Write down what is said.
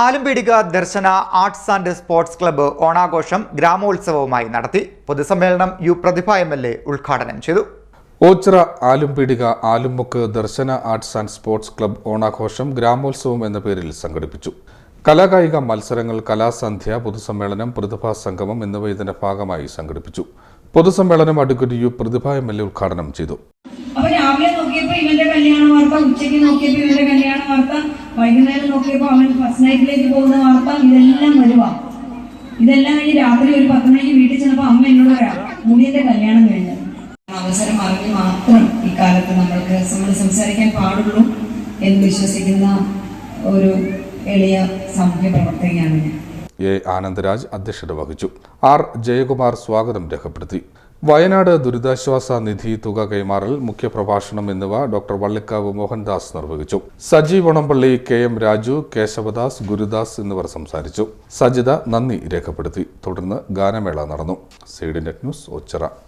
Alampeedika Darshana arts and sports club ഓണാഘോഷം ഗ്രാമോത്സവവുമായി നടത്തി പൊതുസമ്മേളനം U Prathibha M L A ഉദ്ഘാടനം ചെയ്തു. Ochira Alumpeedika Alummukku Darshana arts and sports club ഓണാഘോഷം ഗ്രാമോത്സവം എന്ന പേരിൽ സംഘടിപ്പിച്ചു. കലാകായിക മത്സരങ്ങൾ കലാസന്ധ്യ പൊതുസമ്മേളനം പ്രതിഭാ സംഗമം എന്നിവ ഇതിന്റെ ഭാഗമായി സംഘടിപ്പിച്ചു. പൊതുസമ്മേളനം advocate U Prathibha M L A ഉദ്ഘാടനം ചെയ്തു. അപ്പൊ രാവിലെ നോക്കിയപ്പോ ഇവന്റെ കല്യാണ വാർത്ത ഉച്ചയ്ക്ക് നോക്കിയപ്പോ ഇവന്റെ കല്യാണ വാർത്ത. വൈകുന്നേരം നോക്കിയപ്പോ അവൻ ഫസ്റ്റ് നൈറ്റിലേക്ക് പോകുന്ന വാർത്ത ഇതെല്ലാം വരുവാ. ഇതെല്ലാം കഴിഞ്ഞ് രാത്രി ഒരു പത്ത് മണിക്ക് വീട്ടിൽ ചെന്നപ്പോ അമ്മ എന്നോട് പറയാം മുടിയന്റെ കല്യാണം കഴിഞ്ഞത് അവസരം അറിഞ്ഞ് മാത്രം ഇക്കാലത്ത് നമ്മൾക്ക് നമ്മൾ സംസാരിക്കാൻ പാടുള്ളൂ എന്ന് വിശ്വസിക്കുന്ന ഒരു എളിയ സാമൂഹ്യ പ്രവർത്തകയാണ് ഞാൻ. എ ആനന്ദരാജ് അധ്യക്ഷത വഹിച്ചു. ആർ ജയകുമാർ സ്വാഗതം രേഖപ്പെടുത്തി. വയനാട് ദുരിതാശ്വാസ നിധി തുക കൈമാറൽ മുഖ്യപ്രഭാഷണം എന്നിവ ഡോക്ടർ വള്ളിക്കാവ് മോഹൻദാസ് നിർവഹിച്ചു. സജീവ് വണമ്പള്ളി കെ. എം. രാജു കേശവദാസ് ഗുരുദാസ് എന്നിവർ സംസാരിച്ചു. സജിത നന്ദി രേഖപ്പെടുത്തി. തുടർന്ന് ഗാനമേള നടന്നു. Seed net news Ochira.